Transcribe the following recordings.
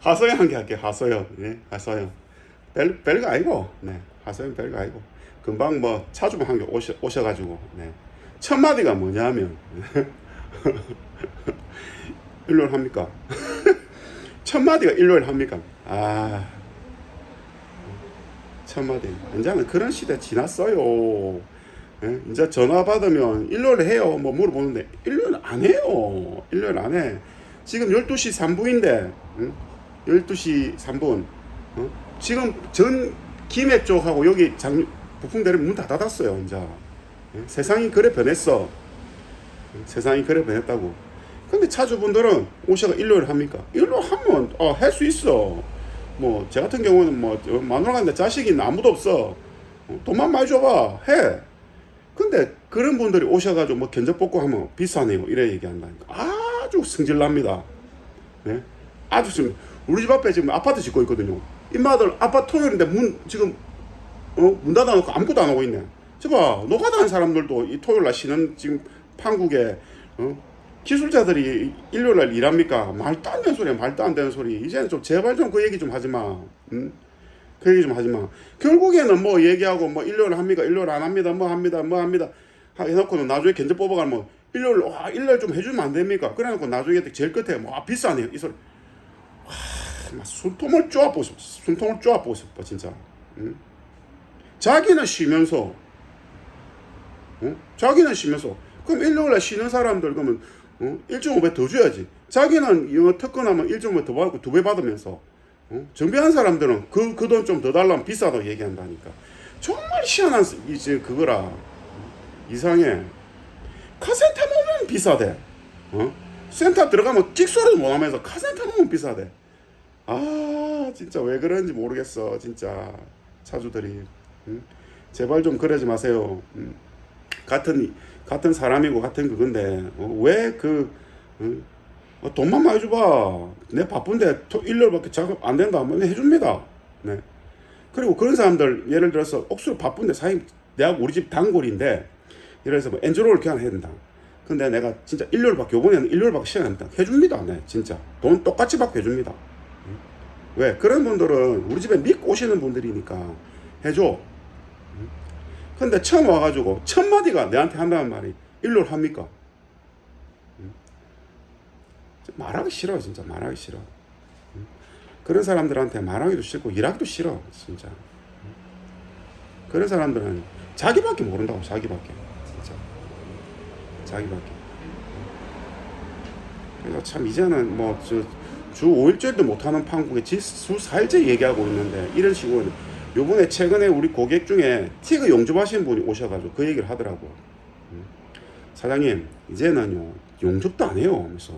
하소연 한개 할게요. 하소연. 네, 하소연. 별, 별거 아니고, 네. 하소연 별거 아니고. 금방 뭐 차주분 한개 오셔, 오셔가지고, 네. 첫 마디가 뭐냐면, 일요일 합니까? 첫 마디가 일요일 합니까? 아. 첫 마디. 이제는 그런 시대 지났어요. 예? 이제 전화 받으면 일요일 해요. 뭐 물어보는데 일요일 안 해요. 일요일 안 해. 지금 12시 3분인데 12시 3분 어? 지금 전 김해 쪽하고 여기 장 부풍대를 문 다 닫았어요. 이제 예? 세상이 그래 변했어. 예? 세상이 그래 변했다고. 근데 차주분들은 오셔가 일요일 합니까? 일요일 하면 어, 할 수 있어. 뭐 제 같은 경우는 뭐 마누라한테 자식이 있나 아무도 없어. 어, 돈만 많이 줘봐 해. 근데 그런 분들이 오셔가지고 뭐 견적 뽑고 하면 비싸네요 이래 얘기한다니까 아주 승질납니다. 네? 아주 지금 우리 집 앞에 지금 아파트 짓고 있거든요. 인마들 아파트 토요일인데 문 지금 어? 문 닫아놓고 아무것도 안 하고 있네. 저봐 노가다한 사람들도 이 토요일 날 쉬는 지금 판국에 어? 기술자들이 일요일 날 일합니까? 말도 안 되는 소리야 말도 안 되는 소리. 이제는 좀 제발 좀 그 얘기 좀 하지 마. 응? 그 얘기 좀 하지 마. 결국에는 뭐 얘기하고 뭐 일요일 합니까? 일요일 안 합니다. 뭐 합니다. 뭐 합니다. 하- 해놓고는 나중에 견적 뽑아가면 뭐 일요일 와 일요일 좀 해주면 안 됩니까? 그래놓고 나중에 제일 끝에 뭐 아, 비싸네요 이 소리. 와, 막 숨통을 쪼아보고 싶어. 숨통을 쪼아보고 싶어 진짜. 응? 자기는 쉬면서, 어? 자기는 쉬면서. 그럼 일요일에 쉬는 사람들 그러면 어? 1.5배 더 줘야지. 자기는 영어 특허나면 1.5배 더 받고 두 배 받으면서 어? 정비한 사람들은 그 그 돈 좀 더 달라면 비싸다고 얘기한다니까. 정말 희한한 스- 이제 그거라 이상해. 카센터 놓으면 비싸대. 어? 센터 들어가면 찍소리도 못 하면서 카센터 놓으면 비싸대. 아 진짜 왜 그런지 모르겠어 진짜 차주들이 응? 제발 좀 그러지 마세요. 응? 같은 같은 사람이고 같은 그건데 어, 왜그 어, 돈만 많이 줘봐. 내 바쁜데 토- 일요일밖에 작업 안 된다 하면 해줍니다. 네. 그리고 그런 사람들 예를 들어서 억수로 바쁜데 사장님 내가 우리 집 단골인데 예를 들어서 뭐 엔저로를 교환해야 된다. 근데 내가 진짜 일요일밖에 요번에는 일요일밖에 시간 안 된다. 해줍니다. 네, 진짜 돈 똑같이 받고 해줍니다. 응? 왜 그런 분들은 우리 집에 믿고 오시는 분들이니까 해줘. 응? 근데 처음 와가지고 첫 마디가 내한테 한다는 말이 일요일 합니까? 말하기 싫어 진짜 말하기 싫어 응? 그런 사람들한테 말하기도 싫고 일하기도 싫어 진짜 응? 그런 사람들은 자기밖에 모른다고 자기밖에 자기밖에 그래서 참 이제는 뭐 주 5일째도 못하는 판국에 지- 수 4일째 얘기하고 있는데 이런 식으로 요번에 최근에 우리 고객 중에 티그 용접하시는 분이 오셔가지고 그 얘기를 하더라고 응? 사장님 이제는요 용접도 안 해요 하면서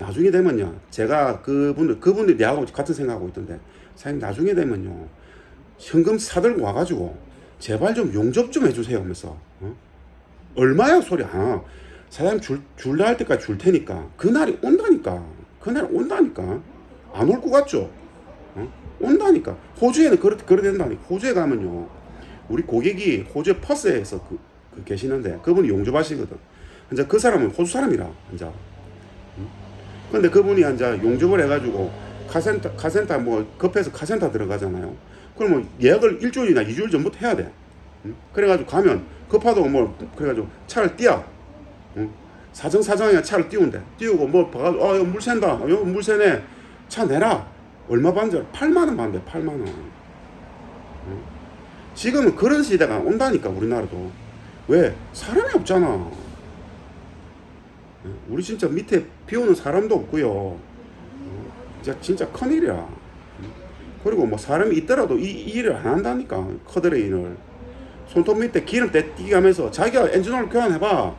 나중에 되면요 제가 그분들 그분들이 내하고 같은 생각하고 있던데 사장님 나중에 되면요 현금 사들고 와가지고 제발 좀 용접 좀 해주세요 하면서 어? 얼마야 소리 안 와. 사장님 줄, 줄라 할 때까지 줄 테니까 그날이 온다니까 그날 온다니까 안 올 것 같죠 어? 온다니까 호주에는 그렇 그래 된다니까 호주에 가면요 우리 고객이 호주 퍼스에서 그, 그 계시는데 그분이 용접하시거든 이제 그 사람은 호주 사람이라 이제 근데 그분이 이제 용접을 해가지고 카센터 카센터 뭐 급해서 카센터 들어가잖아요. 그러면 예약을 일주일이나 이주일 전부터 해야 돼. 응? 그래가지고 가면 급하다고 뭐 그래가지고 차를 띄어. 응? 사정 사정이야 차를 띄운대. 띄우고 뭐 봐가지고 아 이거 물 샌다. 어, 이거 물 새네. 차 내라. 얼마 반절? 8만 원 반대. 8만 원. 응? 지금은 그런 시대가 온다니까 우리나라도. 왜 사람이 없잖아. 우리 진짜 밑에 비오는 사람도 없고요. 어, 진짜 진짜 큰일이야. 그리고 뭐 사람이 있더라도 이, 이 일을 안 한다니까 커드레인을 손톱 밑에 기름때 띠게 하면서 자기가 엔진오일 교환해봐.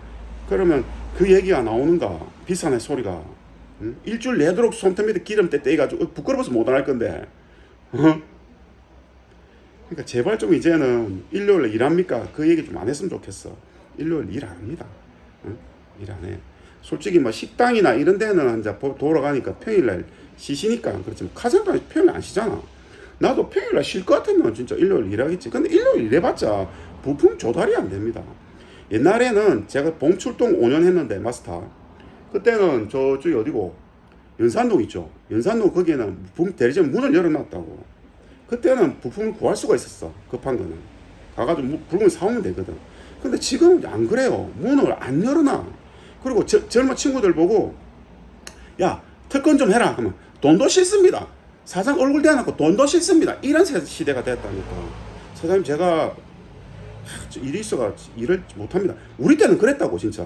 그러면 그 얘기가 나오는가 비싸네 소리가. 응? 일주일 내도록 손톱 밑에 기름때 떼가지고 부끄러워서 못할 건데. 어? 그러니까 제발 좀 이제는 일요일에 일합니까? 그 얘기 좀 안 했으면 좋겠어. 일요일 일 안 합니다. 응? 일안 해. 솔직히 뭐 식당이나 이런 데는 이제 보- 돌아가니까 평일날 쉬시니까 그렇지만 카센터는 평일 안 쉬잖아. 나도 평일날 쉴 것 같으면 진짜 일요일 일하겠지. 근데 일요일 일해봤자 부품 조달이 안 됩니다. 옛날에는 제가 봉 출동 5년 했는데 마스터. 그때는 저쪽이 어디고 연산동 있죠. 연산동 거기에는 부품 대리점 문을 열어놨다고. 그때는 부품을 구할 수가 있었어. 급한 거는. 가가지고 무- 부품을 사오면 되거든. 근데 지금은 안 그래요. 문을 안 열어놔. 그리고 저- 젊은 친구들 보고 야 특권 좀 해라 하면 돈도 싫습니다. 사장 얼굴 대놓고 돈도 싫습니다. 이런 세- 시대가 됐다니까. 사장님 제가 일이 있어가 일을 못합니다. 우리 때는 그랬다고 진짜.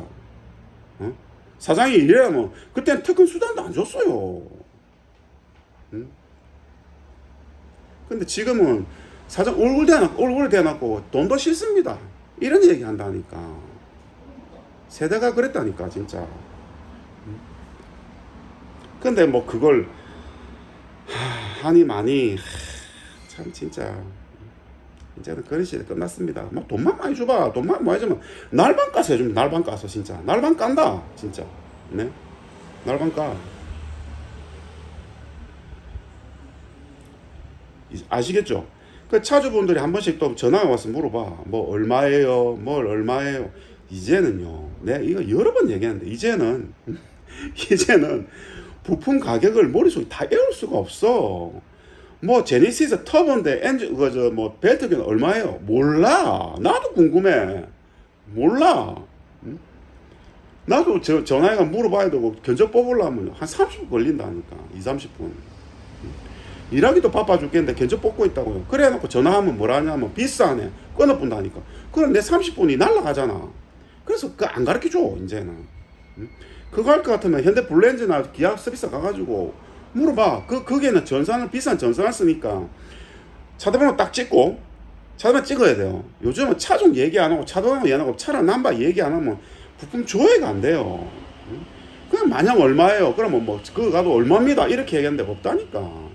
어? 사장이 이래면 그때는 특권 수당도 안 줬어요. 응? 근데 지금은 사장 얼굴 대놓고 얼굴 대놓고 돈도 싫습니다. 이런 얘기 한다니까. 세대가 그랬다니까 진짜. 응? 근데 뭐 그걸 하, 하니 많이 하, 참 진짜 이제는 그런 시대 끝났습니다. 뭐 돈만 많이 줘봐. 돈만 많이 주면 날방 까서 해주면 날방 까서 진짜 날방 깐다 진짜. 네, 날방 까. 이- 아시겠죠? 그 차주분들이 한 번씩 또 전화가 와서 물어봐. 뭐 얼마예요? 뭘 얼마예요? 이제는요. 내가 이거 여러 번 얘기하는데 이제는 이제는 부품 가격을 머릿속에 다 외울 수가 없어. 뭐 제니시스 터보인데 엔진 그저 뭐 벨트는 얼마예요? 몰라. 나도 궁금해. 몰라. 응? 나도 저 전화해가 물어봐야 되고 견적 뽑으려면 한 30분 걸린다니까. 2, 30분. 일하기도 바빠 죽겠는데 견적 뽑고 있다고요. 그래 놓고 전화하면 뭐라 하냐면 비싸네. 끊어 본다니까. 그럼 내 30분이 날라가잖아. 그래서 그 안 가르쳐 줘, 이제는. 응? 그거 할 것 같으면 현대 블렌즈나 기아 서비스 가가지고 물어봐. 그, 거기에는 전산을, 비싼 전산을 쓰니까 차도번호 딱 찍고 차도번호 찍어야 돼요. 요즘은 차종 얘기 안 하고 차도번호 얘기 안 하고 차량 남바 얘기 안 하면 부품 조회가 안 돼요. 응? 그냥 마냥 얼마예요? 그러면 뭐, 그거 가도 얼마입니다. 이렇게 얘기하는데 없다니까.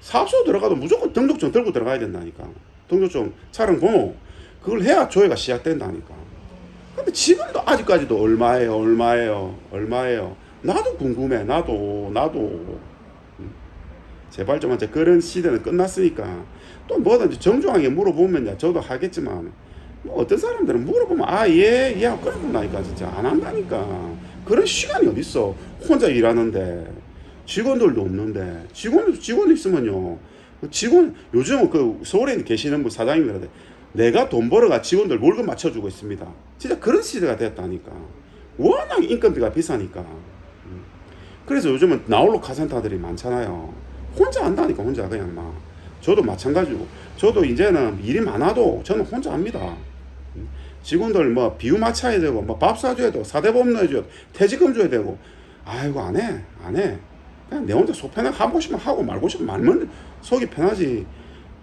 사업소 들어가도 무조건 등록증 들고 들어가야 된다니까. 등록증, 차량 번호. 그걸 해야 조회가 시작된다니까. 근데 지금도 아직까지도 얼마예요, 얼마예요, 얼마예요. 나도 궁금해, 나도, 나도. 음. 제발 좀 이제 그런 시대는 끝났으니까 또 뭐든지 정중하게 물어보면 야, 저도 하겠지만 뭐 어떤 사람들은 물어보면 아, 예, 예, 하고 끊어본다니까 진짜 안 한다니까. 그런 시간이 어딨어. 혼자 일하는데 직원들도 없는데 직원 직원 있으면요. 그 직원 요즘은 그 서울에 계시는 분 사장님들한테 내가 돈 벌어가 직원들 월급 맞춰주고 있습니다. 진짜 그런 시대가 됐다니까. 워낙 인건비가 비싸니까. 음. 그래서 요즘은 나홀로 카센터들이 많잖아요. 혼자 한다니까 혼자 그냥 막. 저도 마찬가지고. 저도 이제는 일이 많아도 저는 혼자 합니다. 음. 직원들 뭐 비유 맞춰야 되고 뭐 밥 사줘야 되고 사대보험 넣어줘야 되고 퇴직금 줘야 되고 아이고 안 해. 안 해. 그냥 내 혼자 속 편하게 하고 싶으면 하고 말고 싶으면 말면 속이 편하지.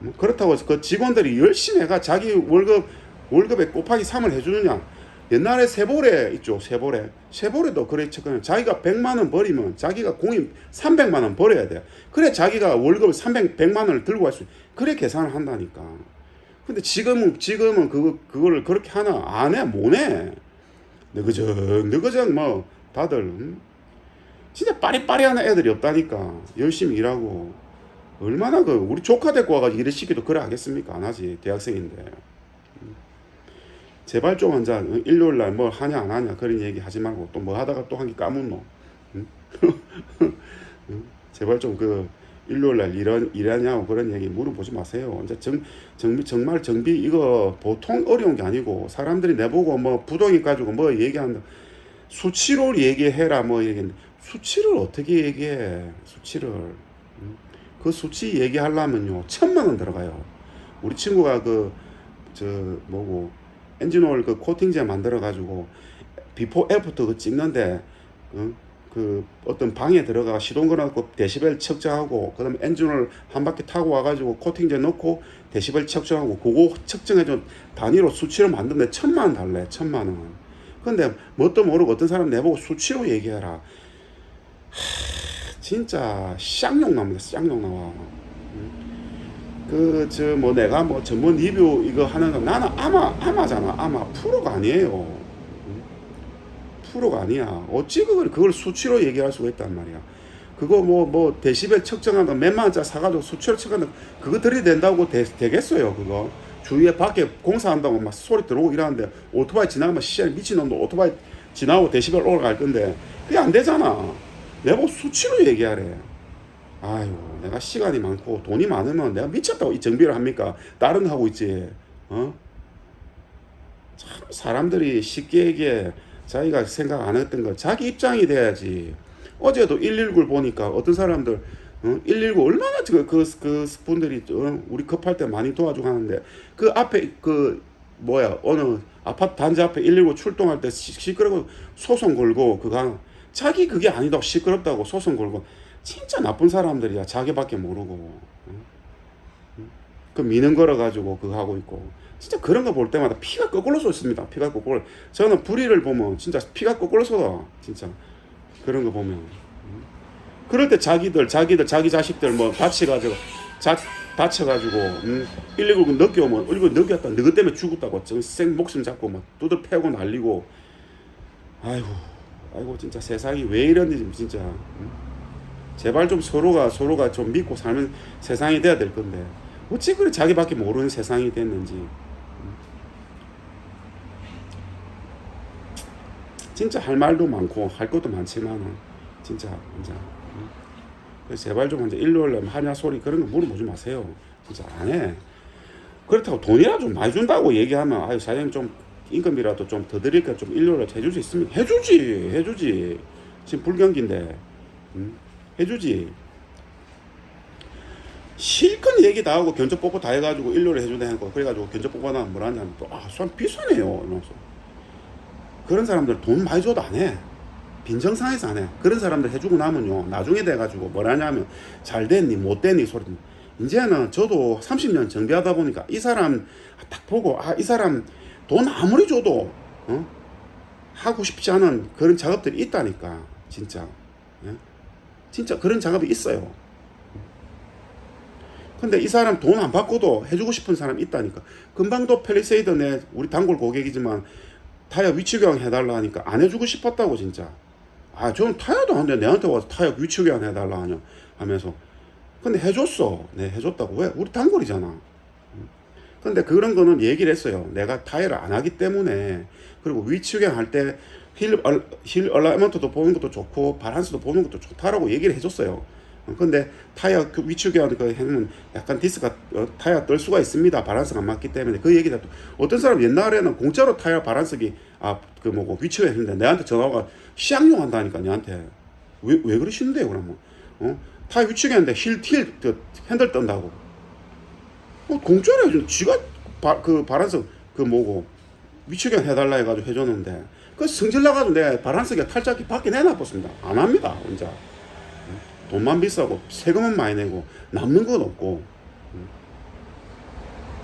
뭐 그렇다고 해서 그 직원들이 열심히 해가 자기 월급 월급에 곱하기 3을 해주느냐. 옛날에 세보레 있죠 세보레. 세보레도 쳤거든요. 자기가 100만 원 버리면 자기가 공인 300만 원 벌어야 돼. 그래 자기가 월급을 300 100만 원을 들고 갈 수 그래 계산을 한다니까. 근데 지금은 지금은 그거 그거를 그렇게 하나 안해? 못해? 너그정 너그정 뭐 다들. 음? 진짜 빠리빠리하는 애들이 없다니까. 열심히 일하고 얼마나 그 우리 조카 데리고 와가지고 일을 시키도 그래 하겠습니까? 안 하지 대학생인데 음. 제발 좀 앉아 일요일 날 뭘 하냐 안 하냐 그런 얘기 하지 말고 또 뭐 하다가 또 한 게 까먹노 응? 응? 제발 좀 그 일요일 날 일하, 일하냐고 그런 얘기 물어보지 마세요 이제 정, 정, 정말 정비 이거 보통 어려운 게 아니고 사람들이 내보고 뭐 부동이 가지고 뭐 얘기한다 수치로 얘기해라 뭐 얘기했는데 수치를 어떻게 얘기해 수치를 응? 그 수치 얘기하려면요 천만 원 들어가요. 우리 친구가 그 저 뭐고 엔진오일 그 코팅제 만들어 가지고 비포 애프터 그 찍는데 어? 그 어떤 방에 들어가 시동 걸어갖고 데시벨 측정하고 그다음에 엔진오일 한 바퀴 타고 와가지고 코팅제 넣고 데시벨 측정하고 그거 측정해준 단위로 수치로 만드는데 천만 원 달래 천만 원. 근데 뭣도 모르고 어떤 사람 내보고 수치로 얘기해라. 진짜 쌍욕 납니다. 쌍욕 나와. 그 저 뭐 내가 뭐 전문 리뷰 이거 하는 거 나는 아마 아마잖아. 아마 프로가 아니에요. 응? 프로가 아니야. 어찌 그걸 그걸 수치로 얘기할 수가 있단 말이야. 그거 뭐뭐 데시벨 측정한다 몇만 원짜리 사가지고 수치로 측정한다 그거 들이댄다고 되, 되겠어요 그거 주위에 밖에 공사한다고 막 소리 들어오고 이러는데 오토바이 지나가면 시간에 미친놈도 오토바이 지나고 데시벨 올라갈 건데 그게 안 되잖아 내보고 수치로 얘기하래. 아유, 내가 시간이 많고 돈이 많으면 내가 미쳤다고 이 정비를 합니까? 다른 거 하고 있지. 어? 참 사람들이 쉽게 얘기해. 자기가 생각 안 했던 거 자기 입장이 돼야지. 어제도 119를 보니까 어떤 사람들 어? 119 얼마나 그, 그, 그 분들이 어? 우리 급할 때 많이 도와주고 하는데 그 앞에 그 뭐야 어느 아파트 단지 앞에 119 출동할 때 시- 시끄러고 소송 걸고 그가 자기 그게 아니다고 시끄럽다고 소송 걸고 진짜 나쁜 사람들이야. 자기밖에 모르고? 그 미는 걸어 가지고 그거 하고 있고. 진짜 그런 거 볼 때마다 피가 거꾸로 쏟습니다. 피가 거꾸로. 저는 불의를 보면 진짜 피가 거꾸로 쏟아 진짜. 그런 거 보면. 응? 그럴 때 자기들 자기들 자기 자식들 뭐 다치 가지고 자 다쳐 가지고 음, 119 늦게 오면 119 늦게 왔다. 너희 때문에 죽었다고. 정- 생 목숨 잡고 막 두들 패고 날리고. 아이고 아이고 진짜 세상이 왜 이런지 진짜 음. 제발 좀 서로가 서로가 좀 믿고 살면 세상이 돼야 될 건데. 어찌 그래 자기밖에 모르는 세상이 됐는지. 음. 진짜 할 말도 많고 할 것도 많지만은 진짜 진짜 제발 좀 이제 일요일날 하냐 소리 그런 거 물어보지 마세요. 진짜 안해. 그렇다고 돈이라도 좀 많이 준다고 얘기하면 아유 사장님 좀 임금이라도 좀 더 드릴까 좀 일요일날 해줄 수 있으면 해주지 해주지. 지금 불경기인데 음? 해주지. 실컷 얘기 다 하고 견적 뽑고 다 해가지고 일요일에 해준다 해고 그래가지고 견적 뽑고 나면 뭐라 하냐면 또아 수학 비싸네요. 이러면서. 그런 사람들 돈 많이 줘도 안해. 빈정상에서 안해. 그런 사람들 해주고 나면요. 나중에 돼가지고 뭐라 하냐면 잘 됐니 못 됐니 소리 이제는 저도 30년 정비하다 보니까 이 사람 딱 보고 아 이 사람 돈 아무리 줘도 어? 하고 싶지 않은 그런 작업들이 있다니까 진짜. 예? 진짜 그런 작업이 있어요. 근데 이 사람 돈 안 받고도 해주고 싶은 사람이 있다니까. 금방도 펠리세이드 내 우리 단골 고객이지만 타이어 위치 교환 해달라 하니까 안 해주고 싶었다고 진짜. 아 저는 타이어도 안 돼. 내한테 와서 타이어 위치 교환 해달라 하냐 하면서. 근데 해줬어. 네 해줬다고. 왜? 우리 단골이잖아 근데 그런 거는 얘기를 했어요. 내가 타이어를 안 하기 때문에. 그리고 위치 교환 할때힐 힐 얼라이먼트도 보는 것도 좋고 바란스도 보는 것도 좋다라고 얘기를 해줬어요. 어, 근데 타이어 그 교환 그 해면 약간 디스가 어, 타이어 떨 수가 있습니다. 바란스가 안 맞기 때문에. 그 얘기다. 또 어떤 사람 옛날에는 공짜로 타이어 바란스기 아그 뭐고 교환 했는데 내한테 전화가 시향용 한다니까 내한테. 왜 왜 그러시는데요 그러면? 어? 타이어 교환인데 힐틸 그 핸들 뜬다고 어 공짜로 지가 바, 그 바란스 그 뭐고 교환 해달라 해가지고 해줬는데 그 성질 나가지고 내 바란스기 탈착기 밖에 내놔봤습니다 안 합니다 혼자 돈만 비싸고 세금은 많이 내고 남는 건 없고 음.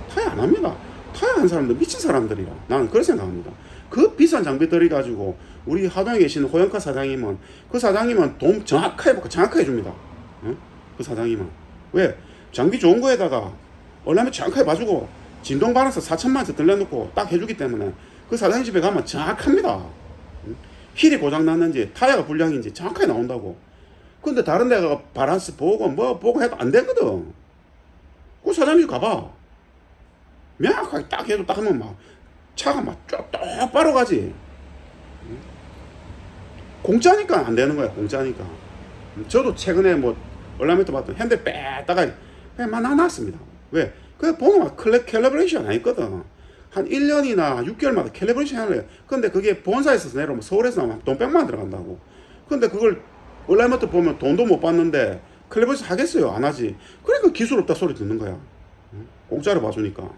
타이 안 합니다. 타이 한 사람들 미친 사람들이라 나는 그렇게 생각합니다. 그 비싼 장비 들이 가지고 우리 하동에 계시는 호영카 사장님은 그 사장님은 돈 정확하게 받고 정확하게 줍니다. 응? 그 사장님은 왜 장비 좋은 거에다가 얼마면 정확하게 봐주고 진동 발라서 4천만 원짜리 들려놓고 딱 해주기 때문에 그 사장님 집에 가면 정확합니다. 응? 힐이 고장 났는지 타이어가 불량인지 정확하게 나온다고. 근데 다른 데가 바란스 보고 뭐 보고 해도 안 되거든. 그 사장님 가봐. 명확하게 딱 해도 딱 하면 막 차가 막 쫙 똑바로 가지. 응? 공짜니까 안 되는 거야, 공짜니까. 저도 최근에 뭐 얼라미터 봤던 핸들 빼다가 그냥 만나놨습니다. 왜? 그 보면 클레 캘리브레이션 안 있거든. 한 1년이나 6개월마다 캘리브레이션 하래. 근데 그게 본사에서 내려오면 서울에서 돈 100만 원 들어간다고. 근데 그걸 온라인마트 보면 돈도 못 받는데 클리버에서 하겠어요? 안 하지. 그러니까 기술 없다 소리 듣는 거야. 응? 공짜로 봐주니까.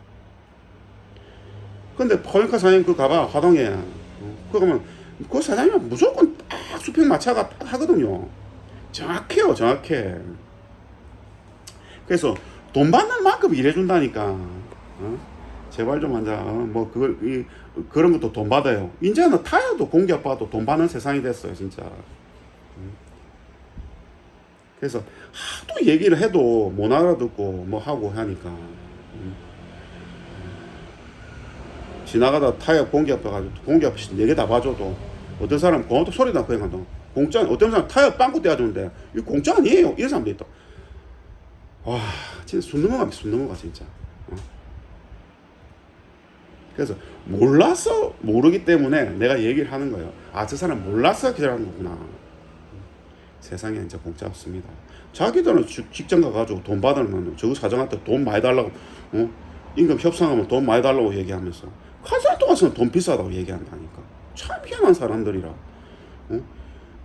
근데 포인카 사장님 그 가봐 화동에. 어, 그 가면 그 사장님은 무조건 딱 수평 마차가 딱 하거든요. 정확해요, 정확해. 그래서 돈 받는 만큼 일해준다니까. 어? 제발 좀 앉아. 어? 뭐 그걸 이, 그런 것도 돈 받아요. 이제는 타이어도 공기업 봐도 돈 받는 세상이 됐어요, 진짜. 그래서 하도 얘기를 해도 못 알아듣고 뭐 하고 하니까 음. 지나가다 타이어 공기 앞에 가지고 공기 앞에 네개 다 봐줘도 어떤 사람 공또 소리 나고 그냥 공짜 어떤 사람 타이어 빵꾸 떼어주는데 이거 공짜 아니에요 이런 사람도 있다 와 진짜 숨 넘어가 숨 넘어가 진짜 어. 그래서 몰라서 모르기 때문에 내가 얘기를 하는 거예요 아 저 사람 몰라서 기다리는 거구나 세상에 이제 공짜 없습니다. 자기들은 직- 직장 가가지고 돈 받으면 저 사장한테 돈 많이 달라고 어? 임금 협상하면 돈 많이 달라고 얘기하면서 컨설트 가서는 돈 비싸다고 얘기한다니까 참 희한한 사람들이라 어?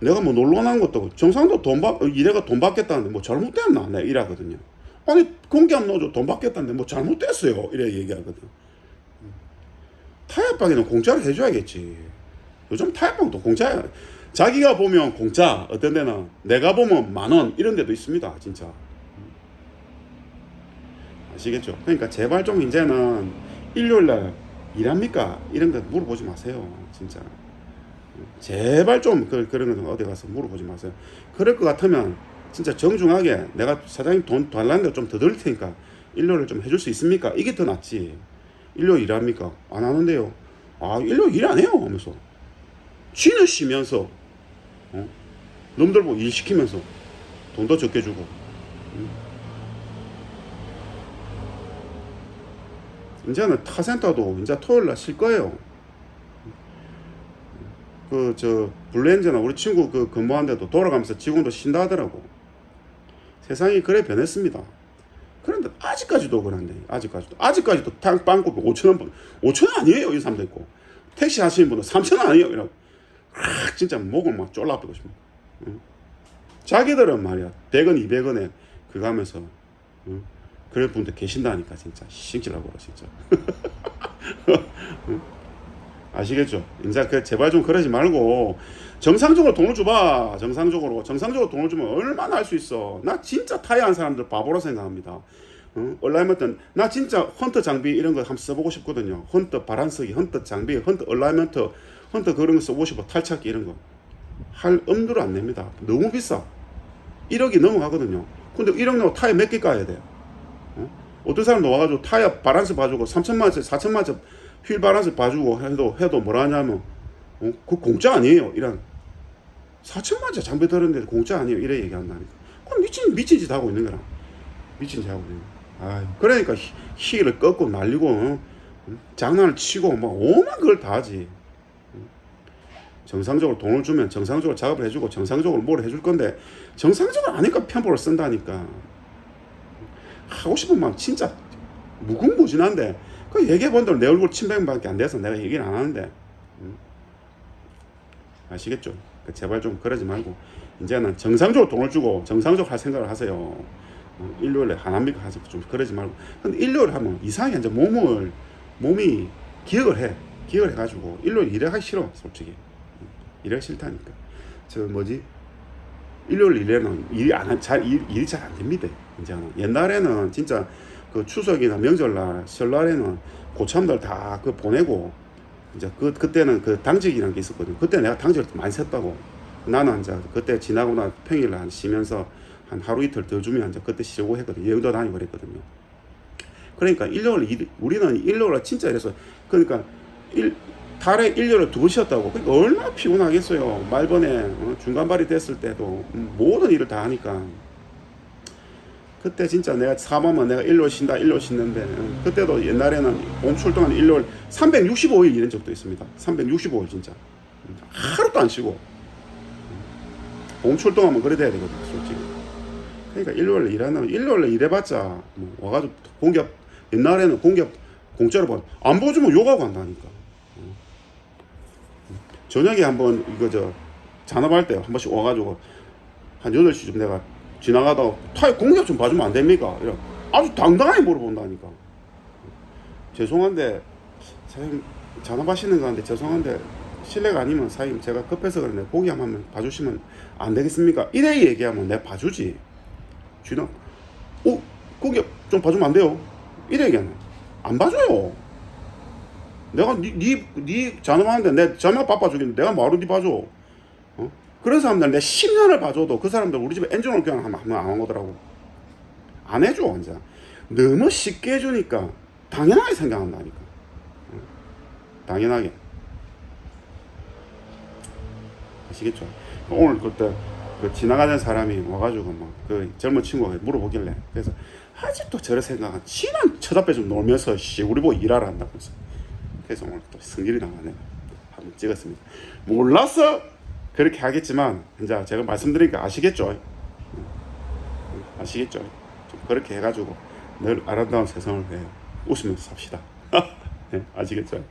내가 뭐 놀러 간 것도 정상도 돈 받, 이래가 돈 받겠다는데 뭐 잘못됐나 내가 이러거든요 아니 공개함 넣어줘. 돈 받겠다는데 뭐 잘못됐어요. 이래 얘기하거든. 음. 타협방에는 공짜로 해줘야겠지. 요즘 타협방도 공짜야 자기가 보면 공짜. 어떤 데는 내가 보면 만원 이런 데도 있습니다 진짜. 아시겠죠? 그러니까 제발 좀 이제는 일요일날 일합니까? 이런 거 물어보지 마세요 진짜. 제발 좀 그, 그런 거 어디 가서 물어보지 마세요. 그럴 것 같으면 진짜 정중하게 내가 사장님 돈 달라는데 좀 더 드릴 테니까 일요일을 좀 해줄 수 있습니까? 이게 더 낫지. 일요일 일합니까? 안 하는데요. 아 일요일 일안 해요 하면서. 쥐는 쉬면서 어? 놈들 보고 일 시키면서 돈도 적게 주고. 응? 이제는 타센터도 이제 토요일 날 쉴 거예요. 그 저 블렌즈나 우리 친구 그 근무하는데도 돌아가면서 직원도 쉰다 하더라고 세상이 그래 변했습니다 그런데 아직까지도 그런데 아직까지도 아직까지도 탕 빵꾸비 5천 원 5천 원 아니에요 이 사람도 있고 택시 하시는 분은 3천 원 아니에요 이러고 아, 진짜 목을 막 졸라버리고 싶습니다 응? 자기들은 말이야 100원 200원에 그거 하면서 응? 그런 분들 계신다니까 진짜 싱질하고 진짜 응? 아시겠죠? 인자 그 제발 좀 그러지 말고 정상적으로 돈을 줘봐 정상적으로. 정상적으로 돈을 주면 얼마나 할 수 있어. 나 진짜 타이한 사람들 바보로 생각합니다. 어? 얼라이먼트 나 진짜 헌터 장비 이런 거 한번 써보고 싶거든요. 헌터 바란스기 헌터 장비 헌터 얼라이먼트 헌터 그런 거 써보고 싶어. 탈착기 이런 거 할 엄두를 안 냅니다. 너무 비싸. 1억이 넘어가거든요. 근데 1억 내고 타이어 몇 개 까야 돼? 어? 어떤 사람도 와가지고 타이어 바란스 봐주고 3천만 원짜리 4천만 원짜리 휠 바란스 봐주고 해도 해도 뭐라 하냐면 어? 그 공짜 아니에요 이런 4천만 원짜리 장비 들었는데 공짜 아니에요 이래 얘기한다니까 그럼 미친 미친 짓 하고 있는 거라 미친 짓 하고 있는 거야 아 그러니까 히- 힐을 꺾고 날리고? 장난을 치고 막 오만 걸다 하지 응? 정상적으로 돈을 주면 정상적으로 작업을 해주고 정상적으로 뭘 해줄 건데 정상적으로 아니까 편보를 쓴다니까 하고 싶은 마음 진짜 무궁무진한데 그 얘기해 본들 내 얼굴 침뱉밖에 안 돼서 내가 얘기를 안 하는데 응? 아시겠죠? 그 제발 좀 그러지 말고 이제는 정상적으로 돈을 주고 정상적으로 할 생각을 하세요. 어, 일요일에 하나입니까? 하지 좀 그러지 말고. 근데 일요일 하면 이상하게 이제 몸을 몸이 기억을 해. 기억을 해가지고 일요일 일하기 싫어 솔직히. 응, 일하기 싫다니까. 저 뭐지? 일요일 일에는 일이 안잘 일이 잘 안 됩니다 이제는. 옛날에는 진짜 그 추석이나 명절날 설날에는 고참들 다 그 보내고 이제 그 그때는 그 당직이라는 게 있었거든. 그때 내가 당직을 많이 셌다고. 나는 이제 그때 지나고 나 평일 한 쉬면서 한 하루 이틀 더 주면 이제 그때 쉬고 했거든. 여행도 다니고 그랬거든요. 그러니까 일요일 일, 우리는 일요일 진짜 이래서 그러니까 일 달에 일요일 두번 쉬었다고. 그러니까 얼마나 피곤하겠어요. 말번에 어, 중간발이 됐을 때도 음, 모든 일을 다 하니까. 그때 진짜 내가 사모면 내가 일요일 쉰다 쉬는데 어, 그때도 옛날에는 봄 출동한 일요일 365일 일한 적도 있습니다. 365일 진짜. 음, 하루도 안 쉬고. 음, 봄 출동하면 그래 돼야 되거든 솔직히. 그러니까 일요일 일하는 일요일 일해봤자 뭐 와가지고 공기업 옛날에는 공기업 공짜로 봐 안 보여주면 욕하고 한다니까. 음. 저녁에 한번 이거 저 잔업할 때 한 번씩 와가지고 한 8시쯤 내가 지나가다 타이 공격 좀 봐주면 안 됩니까? 이러 아주 당당하게 물어본다니까. 죄송한데 사장님 잔업하시는 거 같은데 죄송한데 실례가 아니면 사장님 제가 급해서 고기 한 번만 봐주시면 안 되겠습니까? 이래 얘기하면 내가 봐주지. 쥐나 어 고기 좀 봐주면 안 돼요? 이래 얘기하면 안 봐줘요. 내가 니니니 잔업하는데 내 잔업 바빠 죽겠는데 내가 뭐하러 니 봐줘? 어? 그런 사람들 내 10년을 봐줘도 그 사람들 우리 집에 엔진오일 교환 하면 안 오더라고. 안 해줘 완전. 너무 쉽게 해주니까 당연하게 생각한다니까. 어? 당연하게. 아시겠죠? 오늘 그때 그 지나가는 사람이 와가지고 막 그 젊은 친구가 물어보길래 그래서 아직도 저런 생각은 지난 쳐다빼 좀 놀면서 씨 우리 보고 일하라 한다면서 그래서 오늘 또 승질이 나가네 한번 찍었습니다 몰랐어 그렇게 하겠지만 이제 제가 말씀드리니까 아시겠죠? 음, 아시겠죠? 좀 그렇게 해가지고 늘 아름다운 세상을 위해 웃으면서 삽시다. 네, 아시겠죠?